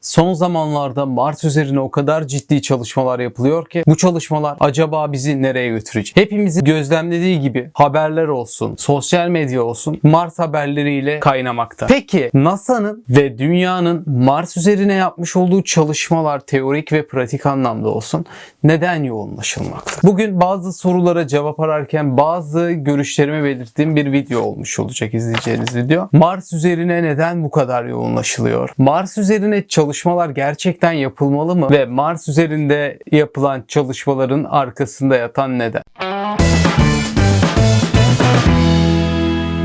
Son zamanlarda Mars üzerine o kadar ciddi çalışmalar yapılıyor ki bu çalışmalar acaba bizi nereye götürecek? Hepimizin gözlemlediği gibi haberler olsun, sosyal medya olsun Mars haberleriyle kaynamakta. Peki NASA'nın ve dünyanın Mars üzerine yapmış olduğu çalışmalar teorik ve pratik anlamda olsun neden yoğunlaşılmakta? Bugün bazı sorulara cevap ararken bazı görüşlerimi belirttiğim bir video olmuş olacak izleyeceğiniz video. Mars üzerine neden bu kadar yoğunlaşılıyor? Mars üzerine çalışmalar gerçekten yapılmalı mı? Ve Mars üzerinde yapılan çalışmaların arkasında yatan neden?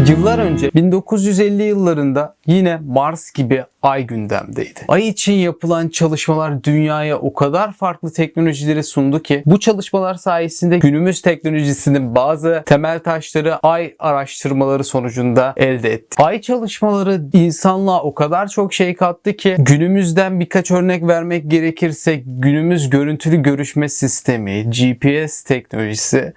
Yıllar önce 1950 yıllarında yine Mars gibi Ay gündemdeydi. Ay için yapılan çalışmalar dünyaya o kadar farklı teknolojileri sundu ki bu çalışmalar sayesinde günümüz teknolojisinin bazı temel taşları Ay araştırmaları sonucunda elde etti. Ay çalışmaları insanlığa o kadar çok şey kattı ki günümüzden birkaç örnek vermek gerekirse günümüz görüntülü görüşme sistemi, GPS teknolojisi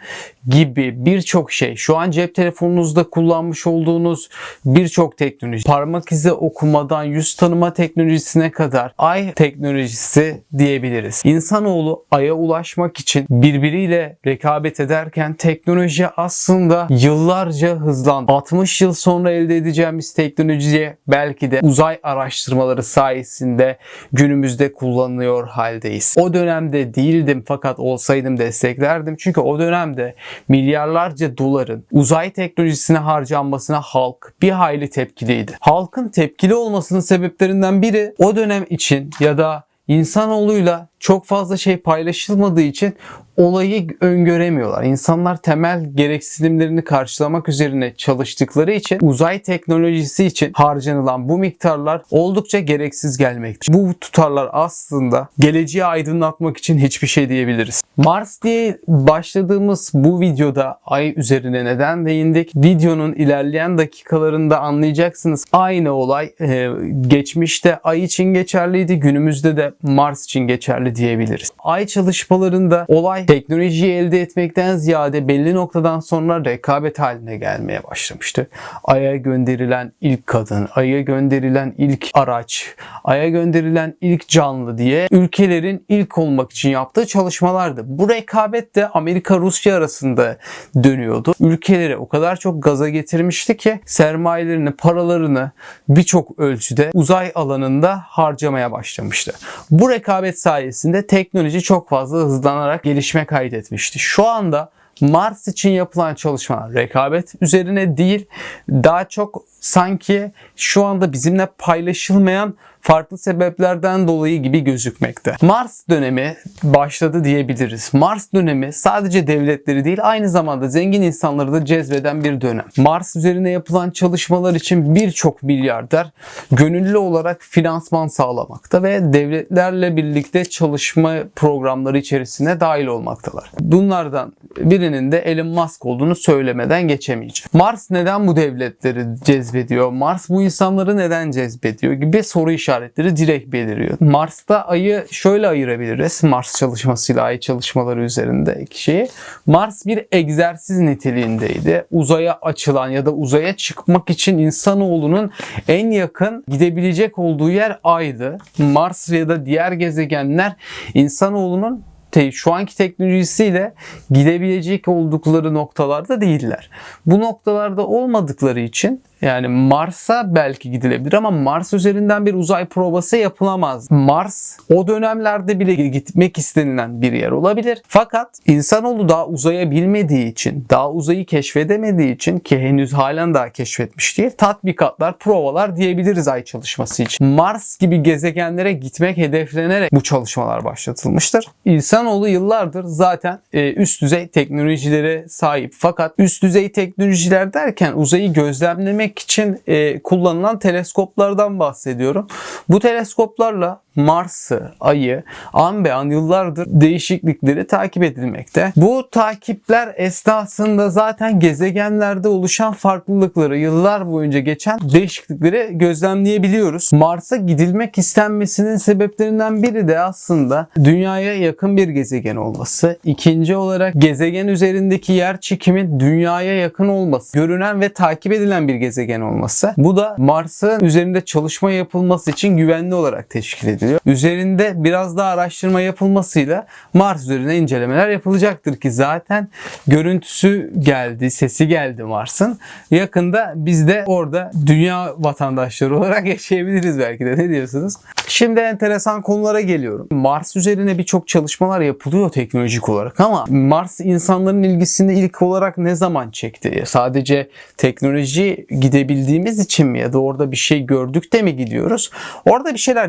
gibi birçok şey şu an cep telefonunuzda kullanmış olduğunuz birçok teknoloji parmak izi okumadan yüz tanıma teknolojisine kadar ay teknolojisi diyebiliriz. İnsanoğlu aya ulaşmak için birbiriyle rekabet ederken teknoloji aslında yıllarca hızlandı. 60 yıl sonra elde edeceğimiz teknolojiye belki de uzay araştırmaları sayesinde günümüzde kullanılıyor haldeyiz. O dönemde değildim fakat olsaydım desteklerdim. Çünkü o dönemde milyarlarca doların uzay teknolojisine harcanmasına halk bir hayli tepkiliydi. Halkın tepkili olmasının sebeplerinden biri o dönem için ya da insanoğluyla çok fazla şey paylaşılmadığı için olayı öngöremiyorlar. İnsanlar temel gereksinimlerini karşılamak üzerine çalıştıkları için uzay teknolojisi için harcanılan bu miktarlar oldukça gereksiz gelmekte. Bu tutarlar aslında geleceği aydınlatmak için hiçbir şey diyebiliriz. Mars diye başladığımız bu videoda ay üzerine neden değindik? Videonun ilerleyen dakikalarında anlayacaksınız. Aynı olay e, geçmişte ay için geçerliydi, günümüzde de Mars için geçerli diyebiliriz. Ay çalışmalarında olay teknolojiyi elde etmekten ziyade belli noktadan sonra rekabet haline gelmeye başlamıştı. Ay'a gönderilen ilk kadın, Ay'a gönderilen ilk araç, Ay'a gönderilen ilk canlı diye ülkelerin ilk olmak için yaptığı çalışmalardı. Bu rekabet de Amerika-Rusya arasında dönüyordu. Ülkeleri o kadar çok gaza getirmişti ki sermayelerini, paralarını birçok ölçüde uzay alanında harcamaya başlamıştı. Bu rekabet sayesinde teknoloji çok fazla hızlanarak gelişme kaydetmişti. Şu anda Mars için yapılan çalışmalar rekabet üzerine değil, daha çok sanki şu anda bizimle paylaşılmayan farklı sebeplerden dolayı gibi gözükmekte. Mars dönemi başladı diyebiliriz. Mars dönemi sadece devletleri değil aynı zamanda zengin insanları da cezbeden bir dönem. Mars üzerine yapılan çalışmalar için birçok milyarder gönüllü olarak finansman sağlamakta ve devletlerle birlikte çalışma programları içerisine dahil olmaktalar. Bunlardan birinin de Elon Musk olduğunu söylemeden geçemeyeceğim. Mars neden bu devletleri cezbediyor? Mars bu insanları neden cezbediyor gibi soru işaretleri direkt beliriyor. Mars'ta ayı şöyle ayırabiliriz. Mars çalışmasıyla ay çalışmaları üzerindeki şeyi. Mars bir egzersiz niteliğindeydi. Uzaya açılan ya da uzaya çıkmak için insanoğlunun en yakın gidebilecek olduğu yer aydı. Mars ya da diğer gezegenler insanoğlunun te- şu anki teknolojisiyle gidebilecek oldukları noktalarda değiller. Bu noktalarda olmadıkları için yani Mars'a belki gidilebilir ama Mars üzerinden bir uzay provası yapılamaz. Mars o dönemlerde bile gitmek istenilen bir yer olabilir. Fakat insanoğlu daha uzaya bilmediği için, daha uzayı keşfedemediği için ki henüz halen daha keşfetmiş değil, tatbikatlar, provalar diyebiliriz ay çalışması için. Mars gibi gezegenlere gitmek hedeflenerek bu çalışmalar başlatılmıştır. İnsanoğlu yıllardır zaten e, üst düzey teknolojilere sahip. Fakat üst düzey teknolojiler derken uzayı gözlemlemek için e, kullanılan teleskoplardan bahsediyorum. Bu teleskoplarla Mars'ı, Ay'ı an be an yıllardır değişiklikleri takip edilmekte. Bu takipler esnasında zaten gezegenlerde oluşan farklılıkları yıllar boyunca geçen değişiklikleri gözlemleyebiliyoruz. Mars'a gidilmek istenmesinin sebeplerinden biri de aslında dünyaya yakın bir gezegen olması. İkinci olarak gezegen üzerindeki yer çekimi dünyaya yakın olması. Görünen ve takip edilen bir gezegen olması. Bu da Mars'ın üzerinde çalışma yapılması için güvenli olarak teşkil edildi bahsediliyor. Üzerinde biraz daha araştırma yapılmasıyla Mars üzerine incelemeler yapılacaktır ki zaten görüntüsü geldi, sesi geldi Mars'ın. Yakında biz de orada dünya vatandaşları olarak yaşayabiliriz belki de. Ne diyorsunuz? Şimdi enteresan konulara geliyorum. Mars üzerine birçok çalışmalar yapılıyor teknolojik olarak ama Mars insanların ilgisini ilk olarak ne zaman çekti? Sadece teknoloji gidebildiğimiz için mi ya da orada bir şey gördük de mi gidiyoruz? Orada bir şeyler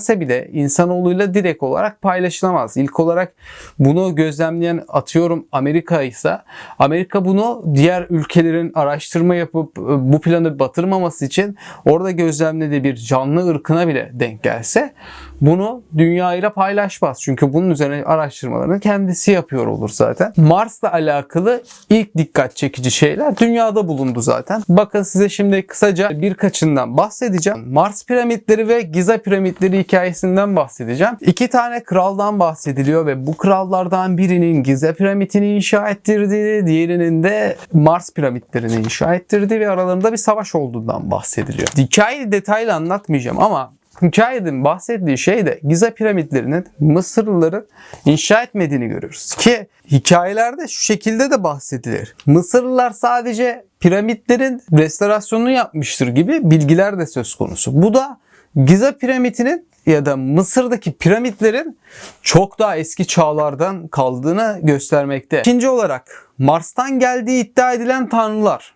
gözlemlense bile insanoğluyla direkt olarak paylaşılamaz. İlk olarak bunu gözlemleyen atıyorum Amerika ise Amerika bunu diğer ülkelerin araştırma yapıp e, bu planı batırmaması için orada gözlemlediği bir canlı ırkına bile denk gelse bunu dünya ile paylaşmaz. Çünkü bunun üzerine araştırmalarını kendisi yapıyor olur zaten. Mars'la alakalı ilk dikkat çekici şeyler dünyada bulundu zaten. Bakın size şimdi kısaca birkaçından bahsedeceğim. Mars piramitleri ve Giza piramitleri hikayesinden bahsedeceğim. İki tane kraldan bahsediliyor ve bu krallardan birinin Giza piramitini inşa ettirdiği, diğerinin de Mars piramitlerini inşa ettirdiği ve aralarında bir savaş olduğundan bahsediliyor. Hikayeyi detaylı anlatmayacağım ama hikayenin bahsettiği şey de Giza piramitlerinin Mısırlıların inşa etmediğini görüyoruz. Ki hikayelerde şu şekilde de bahsedilir. Mısırlılar sadece piramitlerin restorasyonunu yapmıştır gibi bilgiler de söz konusu. Bu da Giza piramitinin ya da Mısır'daki piramitlerin çok daha eski çağlardan kaldığını göstermekte. İkinci olarak Mars'tan geldiği iddia edilen tanrılar.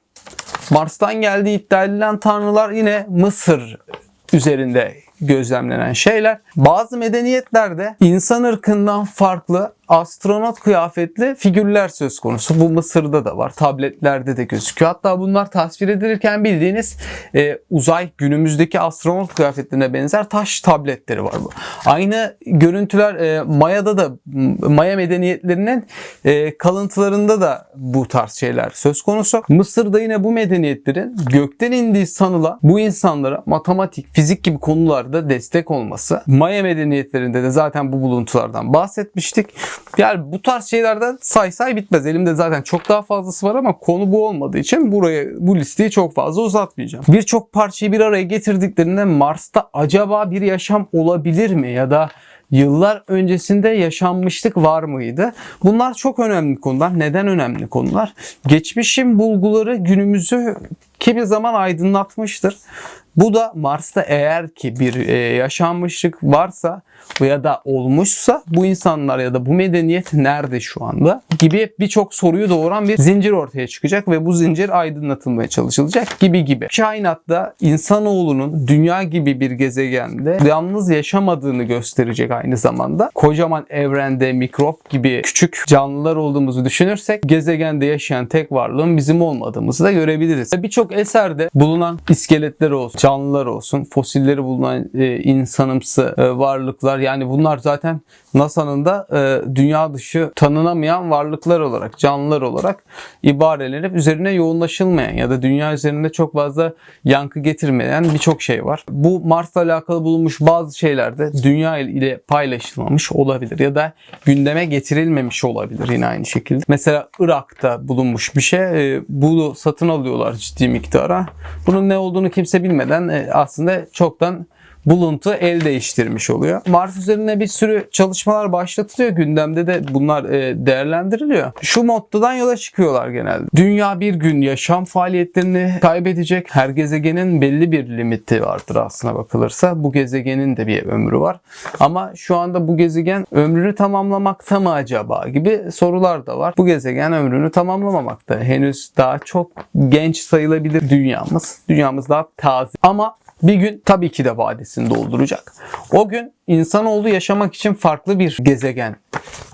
Mars'tan geldiği iddia edilen tanrılar yine Mısır üzerinde gözlemlenen şeyler. Bazı medeniyetlerde insan ırkından farklı astronot kıyafetli figürler söz konusu. Bu Mısır'da da var. Tabletlerde de gözüküyor. Hatta bunlar tasvir edilirken bildiğiniz e, uzay günümüzdeki astronot kıyafetlerine benzer taş tabletleri var bu. Aynı görüntüler e, Maya'da da Maya medeniyetlerinin e, kalıntılarında da bu tarz şeyler söz konusu. Mısır'da yine bu medeniyetlerin gökten indiği sanılan bu insanlara matematik, fizik gibi konularda destek olması. Maya medeniyetlerinde de zaten bu buluntulardan bahsetmiştik. Yani bu tarz şeylerden say say bitmez. Elimde zaten çok daha fazlası var ama konu bu olmadığı için buraya bu listeyi çok fazla uzatmayacağım. Birçok parçayı bir araya getirdiklerinde Mars'ta acaba bir yaşam olabilir mi ya da yıllar öncesinde yaşanmışlık var mıydı? Bunlar çok önemli konular. Neden önemli konular? Geçmişin bulguları günümüzü kimi zaman aydınlatmıştır. Bu da Mars'ta eğer ki bir e, yaşanmışlık varsa ya da olmuşsa bu insanlar ya da bu medeniyet nerede şu anda gibi birçok soruyu doğuran bir zincir ortaya çıkacak ve bu zincir aydınlatılmaya çalışılacak gibi gibi. Kainatta insanoğlunun dünya gibi bir gezegende yalnız yaşamadığını gösterecek aynı zamanda. Kocaman evrende mikrop gibi küçük canlılar olduğumuzu düşünürsek gezegende yaşayan tek varlığın bizim olmadığımızı da görebiliriz. Birçok eserde bulunan iskeletler olsun, canlılar olsun, fosilleri bulunan e, insanımsı e, varlıklar yani bunlar zaten NASA'nın da e, dünya dışı tanınamayan varlıklar olarak, canlılar olarak ibarelenip üzerine yoğunlaşılmayan ya da dünya üzerinde çok fazla yankı getirmeyen birçok şey var. Bu Mars'la alakalı bulunmuş bazı şeyler de dünya ile paylaşılmamış olabilir ya da gündeme getirilmemiş olabilir yine aynı şekilde. Mesela Irak'ta bulunmuş bir şey. E, bunu satın alıyorlar ciddi miktara. Bunun ne olduğunu kimse bilmeden e, aslında çoktan buluntu el değiştirmiş oluyor. Mars üzerine bir sürü çalışmalar başlatılıyor. Gündemde de bunlar e, değerlendiriliyor. Şu mottodan yola çıkıyorlar genelde. Dünya bir gün yaşam faaliyetlerini kaybedecek. Her gezegenin belli bir limiti vardır aslına bakılırsa. Bu gezegenin de bir ömrü var. Ama şu anda bu gezegen ömrünü tamamlamakta mı acaba gibi sorular da var. Bu gezegen ömrünü tamamlamamakta. Henüz daha çok genç sayılabilir dünyamız. Dünyamız daha taze. Ama bir gün tabii ki de vadesini dolduracak. O gün insanoğlu yaşamak için farklı bir gezegen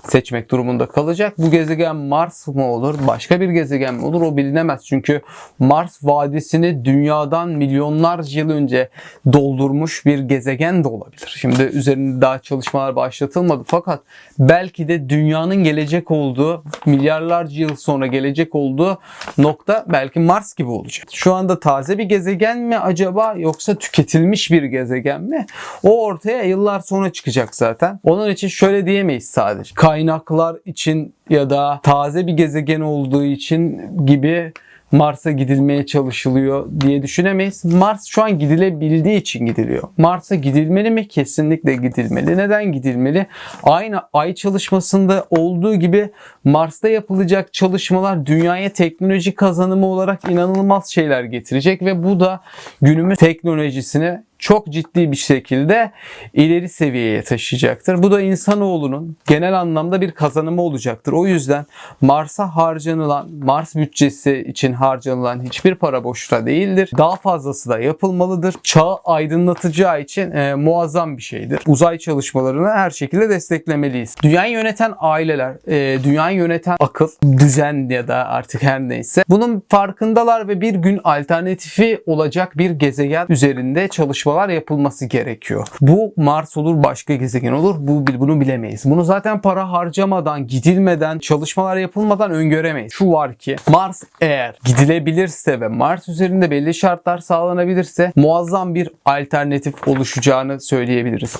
seçmek durumunda kalacak. Bu gezegen Mars mı olur, başka bir gezegen mi olur o bilinemez. Çünkü Mars vadisini dünyadan milyonlarca yıl önce doldurmuş bir gezegen de olabilir. Şimdi üzerinde daha çalışmalar başlatılmadı fakat belki de dünyanın gelecek olduğu, milyarlarca yıl sonra gelecek olduğu nokta belki Mars gibi olacak. Şu anda taze bir gezegen mi acaba yoksa tüketilmiş bir gezegen mi? O ortaya yıllar sonra çıkacak zaten. Onun için şöyle diyemeyiz sadece. Kaynaklar için ya da taze bir gezegen olduğu için gibi Mars'a gidilmeye çalışılıyor diye düşünemeyiz. Mars şu an gidilebildiği için gidiliyor. Mars'a gidilmeli mi? Kesinlikle gidilmeli. Neden gidilmeli? Aynı ay çalışmasında olduğu gibi Mars'ta yapılacak çalışmalar dünyaya teknoloji kazanımı olarak inanılmaz şeyler getirecek ve bu da günümüz teknolojisini çok ciddi bir şekilde ileri seviyeye taşıyacaktır. Bu da insanoğlunun genel anlamda bir kazanımı olacaktır. O yüzden Mars'a harcanılan, Mars bütçesi için harcanılan hiçbir para boşuna değildir. Daha fazlası da yapılmalıdır. Çağı aydınlatacağı için e, muazzam bir şeydir. Uzay çalışmalarını her şekilde desteklemeliyiz. Dünyayı yöneten aileler, e, dünyayı yöneten akıl, düzen ya da artık her neyse bunun farkındalar ve bir gün alternatifi olacak bir gezegen üzerinde çalışmalar yapılması gerekiyor. Bu Mars olur, başka gezegen olur. Bu bunu bilemeyiz. Bunu zaten para harcamadan, gidilmeden, çalışmalar yapılmadan öngöremeyiz. Şu var ki Mars eğer gidilebilirse ve Mars üzerinde belli şartlar sağlanabilirse muazzam bir alternatif oluşacağını söyleyebiliriz.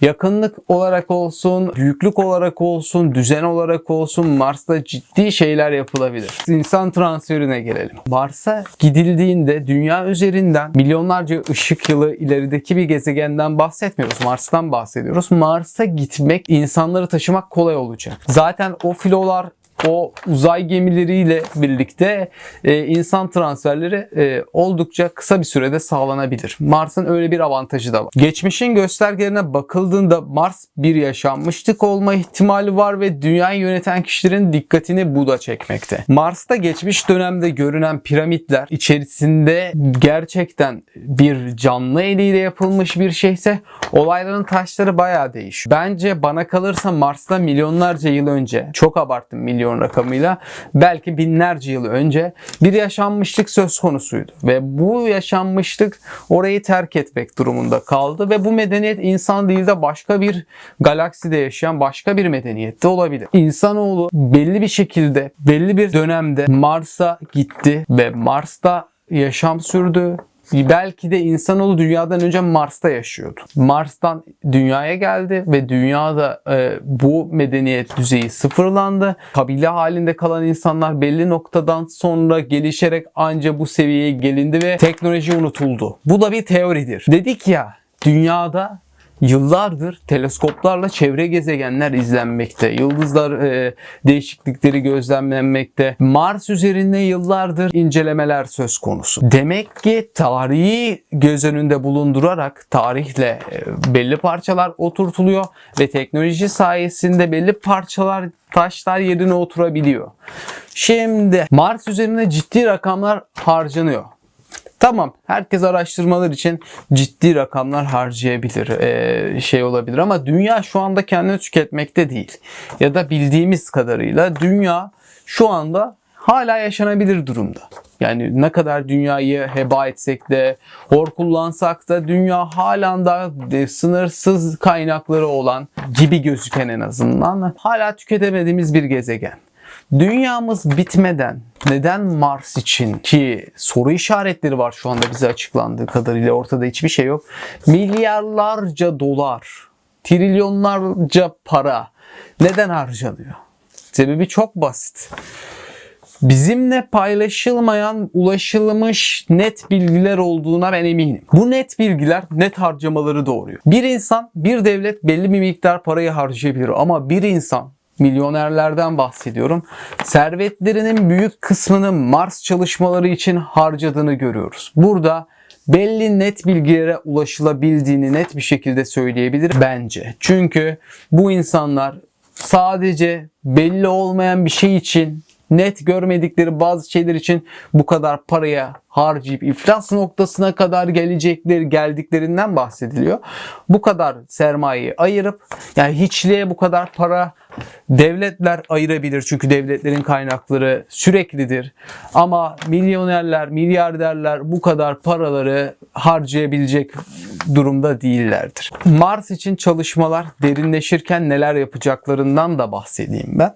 Yakınlık olarak olsun, büyüklük olarak olsun, düzen olarak olsun Mars'ta ciddi şeyler yapılabilir. İnsan transferine gelelim. Mars'a gidildiğinde dünya üzerinden milyonlarca ışık yılı ilerideki bir gezegenden bahsetmiyoruz. Mars'tan bahsediyoruz. Mars'a gitmek, insanları taşımak kolay olacak. Zaten o filolar o uzay gemileriyle birlikte e, insan transferleri e, oldukça kısa bir sürede sağlanabilir. Mars'ın öyle bir avantajı da var. Geçmişin göstergelerine bakıldığında Mars bir yaşanmışlık olma ihtimali var ve dünyayı yöneten kişilerin dikkatini bu da çekmekte. Mars'ta geçmiş dönemde görünen piramitler içerisinde gerçekten bir canlı eliyle yapılmış bir şeyse olayların taşları bayağı değişiyor. Bence bana kalırsa Mars'ta milyonlarca yıl önce çok abarttım milyon rakamıyla belki binlerce yıl önce bir yaşanmışlık söz konusuydu. Ve bu yaşanmışlık orayı terk etmek durumunda kaldı ve bu medeniyet insan değil de başka bir galakside yaşayan başka bir medeniyette olabilir. İnsanoğlu belli bir şekilde belli bir dönemde Mars'a gitti ve Mars'ta yaşam sürdü belki de insanoğlu dünyadan önce Mars'ta yaşıyordu. Mars'tan dünyaya geldi ve dünyada e, bu medeniyet düzeyi sıfırlandı. Kabile halinde kalan insanlar belli noktadan sonra gelişerek anca bu seviyeye gelindi ve teknoloji unutuldu. Bu da bir teoridir. Dedik ya dünyada yıllardır teleskoplarla çevre gezegenler izlenmekte. Yıldızlar e, değişiklikleri gözlemlenmekte. Mars üzerinde yıllardır incelemeler söz konusu. Demek ki tarihi göz önünde bulundurarak tarihle e, belli parçalar oturtuluyor ve teknoloji sayesinde belli parçalar taşlar yerine oturabiliyor. Şimdi Mars üzerinde ciddi rakamlar harcanıyor. Tamam herkes araştırmalar için ciddi rakamlar harcayabilir ee, şey olabilir ama dünya şu anda kendini tüketmekte değil. Ya da bildiğimiz kadarıyla dünya şu anda hala yaşanabilir durumda. Yani ne kadar dünyayı heba etsek de, hor kullansak da dünya hala da sınırsız kaynakları olan gibi gözüken en azından hala tüketemediğimiz bir gezegen. Dünyamız bitmeden neden Mars için ki soru işaretleri var şu anda bize açıklandığı kadarıyla ortada hiçbir şey yok. Milyarlarca dolar, trilyonlarca para neden harcanıyor? Sebebi çok basit. Bizimle paylaşılmayan, ulaşılmış net bilgiler olduğuna ben eminim. Bu net bilgiler net harcamaları doğuruyor. Bir insan, bir devlet belli bir miktar parayı harcayabilir ama bir insan milyonerlerden bahsediyorum. Servetlerinin büyük kısmını Mars çalışmaları için harcadığını görüyoruz. Burada belli net bilgilere ulaşılabildiğini net bir şekilde söyleyebilir bence. Çünkü bu insanlar sadece belli olmayan bir şey için net görmedikleri bazı şeyler için bu kadar paraya harcayıp iflas noktasına kadar gelecekleri geldiklerinden bahsediliyor. Bu kadar sermayeyi ayırıp yani hiçliğe bu kadar para devletler ayırabilir çünkü devletlerin kaynakları süreklidir. Ama milyonerler, milyarderler bu kadar paraları harcayabilecek durumda değillerdir. Mars için çalışmalar derinleşirken neler yapacaklarından da bahsedeyim ben.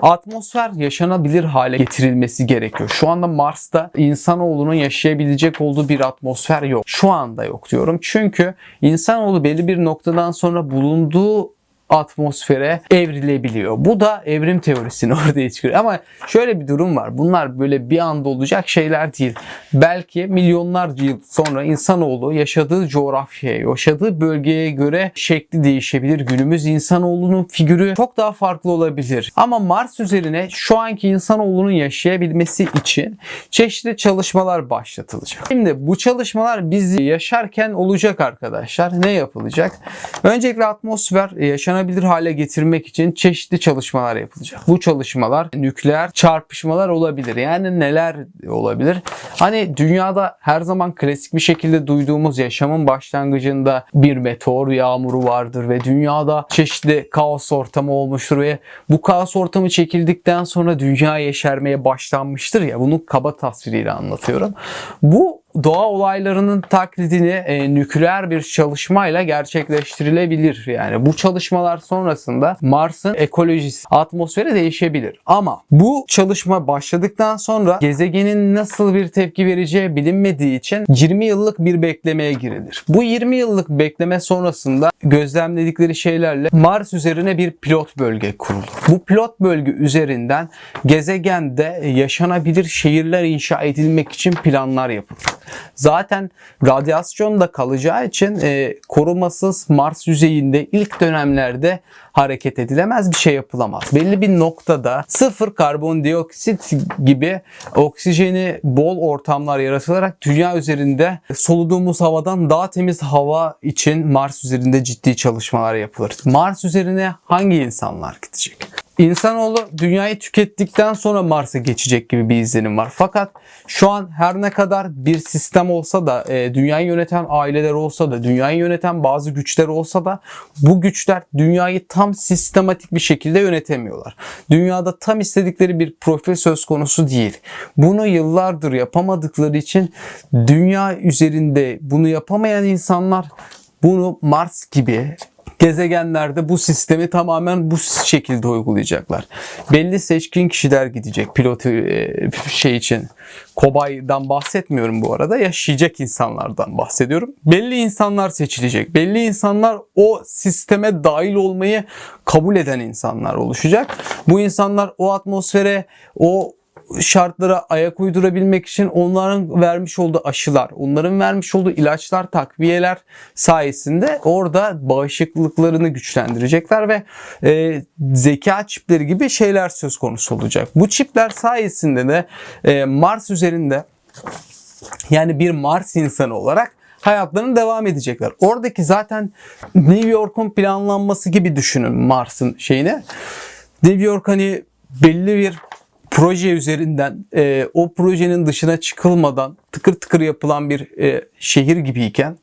Atmosfer yaşanabilir hale getirilmesi gerekiyor. Şu anda Mars'ta insanoğlunun yaşayabilecek olduğu bir atmosfer yok. Şu anda yok diyorum. Çünkü insanoğlu belli bir noktadan sonra bulunduğu atmosfere evrilebiliyor. Bu da evrim teorisini ortaya çıkarıyor. Ama şöyle bir durum var. Bunlar böyle bir anda olacak şeyler değil. Belki milyonlarca yıl sonra insanoğlu yaşadığı coğrafyaya, yaşadığı bölgeye göre şekli değişebilir. Günümüz insanoğlunun figürü çok daha farklı olabilir. Ama Mars üzerine şu anki insanoğlunun yaşayabilmesi için çeşitli çalışmalar başlatılacak. Şimdi bu çalışmalar biz yaşarken olacak arkadaşlar. Ne yapılacak? Öncelikle atmosfer yaşanabilir hale getirmek için çeşitli çalışmalar yapılacak. Bu çalışmalar nükleer çarpışmalar olabilir. Yani neler olabilir? Hani dünyada her zaman klasik bir şekilde duyduğumuz yaşamın başlangıcında bir meteor yağmuru vardır ve dünyada çeşitli kaos ortamı olmuştur ve bu kaos ortamı çekildikten sonra dünya yeşermeye başlanmıştır ya bunun kaba tasviriyle anlatıyorum. Bu doğa olaylarının taklidini e, nükleer bir çalışmayla gerçekleştirilebilir. Yani bu çalışmalar sonrasında Mars'ın ekolojisi, atmosferi değişebilir. Ama bu çalışma başladıktan sonra gezegenin nasıl bir tepki vereceği bilinmediği için 20 yıllık bir beklemeye girilir. Bu 20 yıllık bekleme sonrasında gözlemledikleri şeylerle Mars üzerine bir pilot bölge kurulur. Bu pilot bölge üzerinden gezegende yaşanabilir şehirler inşa edilmek için planlar yapılır. Zaten radyasyon da kalacağı için e, korumasız Mars yüzeyinde ilk dönemlerde hareket edilemez bir şey yapılamaz. Belli bir noktada sıfır karbondioksit gibi oksijeni bol ortamlar yaratılarak dünya üzerinde soluduğumuz havadan daha temiz hava için Mars üzerinde ciddi çalışmalar yapılır. Mars üzerine hangi insanlar gidecek? İnsanoğlu dünyayı tükettikten sonra Mars'a geçecek gibi bir izlenim var. Fakat şu an her ne kadar bir sistem olsa da, e, dünyayı yöneten aileler olsa da, dünyayı yöneten bazı güçler olsa da bu güçler dünyayı tam sistematik bir şekilde yönetemiyorlar. Dünyada tam istedikleri bir profil söz konusu değil. Bunu yıllardır yapamadıkları için dünya üzerinde bunu yapamayan insanlar bunu Mars gibi gezegenlerde bu sistemi tamamen bu şekilde uygulayacaklar. Belli seçkin kişiler gidecek pilot e, şey için. Kobaydan bahsetmiyorum bu arada. Yaşayacak insanlardan bahsediyorum. Belli insanlar seçilecek. Belli insanlar o sisteme dahil olmayı kabul eden insanlar oluşacak. Bu insanlar o atmosfere, o şartlara ayak uydurabilmek için onların vermiş olduğu aşılar, onların vermiş olduğu ilaçlar, takviyeler sayesinde orada bağışıklıklarını güçlendirecekler ve e, zeka çipleri gibi şeyler söz konusu olacak. Bu çipler sayesinde de e, Mars üzerinde yani bir Mars insanı olarak hayatlarını devam edecekler. Oradaki zaten New York'un planlanması gibi düşünün Mars'ın şeyine. New York hani belli bir proje üzerinden e, o projenin dışına çıkılmadan tıkır tıkır yapılan bir e, şehir gibiyken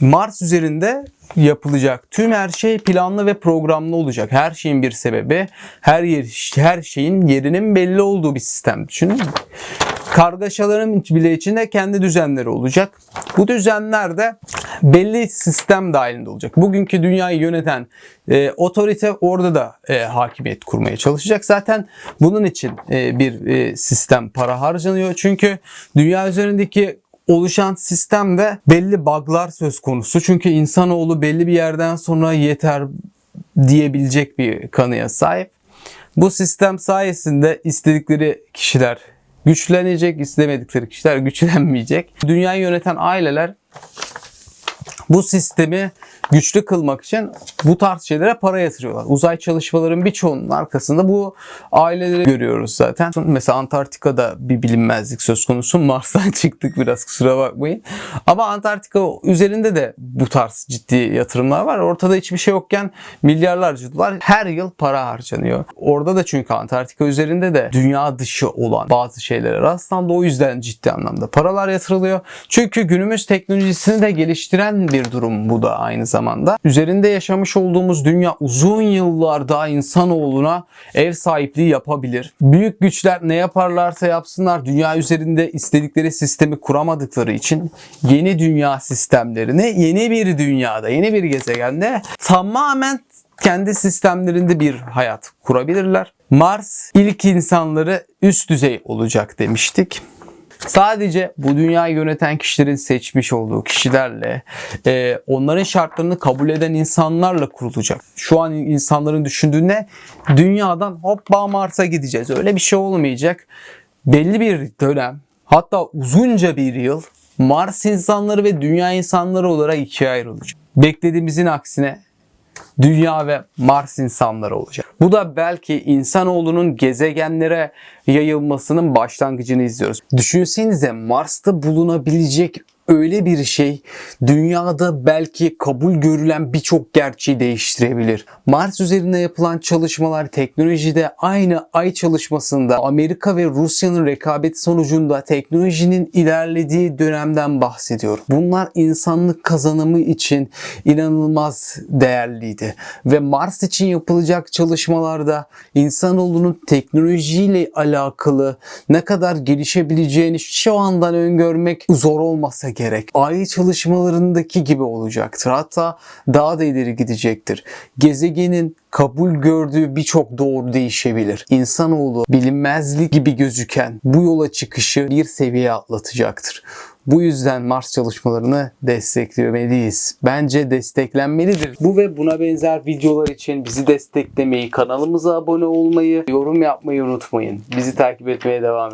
Mars üzerinde yapılacak tüm her şey planlı ve programlı olacak. Her şeyin bir sebebi, her yer, her şeyin yerinin belli olduğu bir sistem düşünün. Kargaşaların bile içinde kendi düzenleri olacak. Bu düzenler de belli sistem dahilinde olacak. Bugünkü dünyayı yöneten e, otorite orada da e, hakimiyet kurmaya çalışacak. Zaten bunun için e, bir e, sistem para harcanıyor. Çünkü dünya üzerindeki oluşan sistemde belli bug'lar söz konusu. Çünkü insanoğlu belli bir yerden sonra yeter diyebilecek bir kanıya sahip. Bu sistem sayesinde istedikleri kişiler güçlenecek, istemedikleri kişiler güçlenmeyecek. Dünyayı yöneten aileler bu sistemi güçlü kılmak için bu tarz şeylere para yatırıyorlar. Uzay çalışmaların birçoğunun arkasında bu aileleri görüyoruz zaten. Mesela Antarktika'da bir bilinmezlik söz konusu. Mars'tan çıktık biraz kusura bakmayın. Ama Antarktika üzerinde de bu tarz ciddi yatırımlar var. Ortada hiçbir şey yokken milyarlarca dolar her yıl para harcanıyor. Orada da çünkü Antarktika üzerinde de dünya dışı olan bazı şeylere rastlandı. O yüzden ciddi anlamda paralar yatırılıyor. Çünkü günümüz teknolojisini de geliştiren bir durum bu da aynı zamanda. Üzerinde yaşamış olduğumuz dünya uzun yıllar daha insanoğluna ev sahipliği yapabilir. Büyük güçler ne yaparlarsa yapsınlar dünya üzerinde istedikleri sistemi kuramadıkları için yeni dünya sistemlerini yeni bir dünyada, yeni bir gezegende tamamen kendi sistemlerinde bir hayat kurabilirler. Mars ilk insanları üst düzey olacak demiştik. Sadece bu dünyayı yöneten kişilerin seçmiş olduğu kişilerle, e, onların şartlarını kabul eden insanlarla kurulacak. Şu an insanların düşündüğünde dünyadan hoppa Mars'a gideceğiz. Öyle bir şey olmayacak. Belli bir dönem, hatta uzunca bir yıl Mars insanları ve dünya insanları olarak ikiye ayrılacak. Beklediğimizin aksine Dünya ve Mars insanları olacak. Bu da belki insanoğlunun gezegenlere yayılmasının başlangıcını izliyoruz. Düşünsenize Mars'ta bulunabilecek öyle bir şey dünyada belki kabul görülen birçok gerçeği değiştirebilir. Mars üzerinde yapılan çalışmalar teknolojide aynı ay çalışmasında Amerika ve Rusya'nın rekabeti sonucunda teknolojinin ilerlediği dönemden bahsediyor. Bunlar insanlık kazanımı için inanılmaz değerliydi ve Mars için yapılacak çalışmalarda insanoğlunun teknolojiyle alakalı ne kadar gelişebileceğini şu andan öngörmek zor olmasa gerek. Ay çalışmalarındaki gibi olacaktır. Hatta daha da ileri gidecektir. Gezegenin kabul gördüğü birçok doğru değişebilir. İnsanoğlu bilinmezlik gibi gözüken bu yola çıkışı bir seviye atlatacaktır. Bu yüzden Mars çalışmalarını desteklemeliyiz. Bence desteklenmelidir. Bu ve buna benzer videolar için bizi desteklemeyi, kanalımıza abone olmayı, yorum yapmayı unutmayın. Bizi takip etmeye devam edin.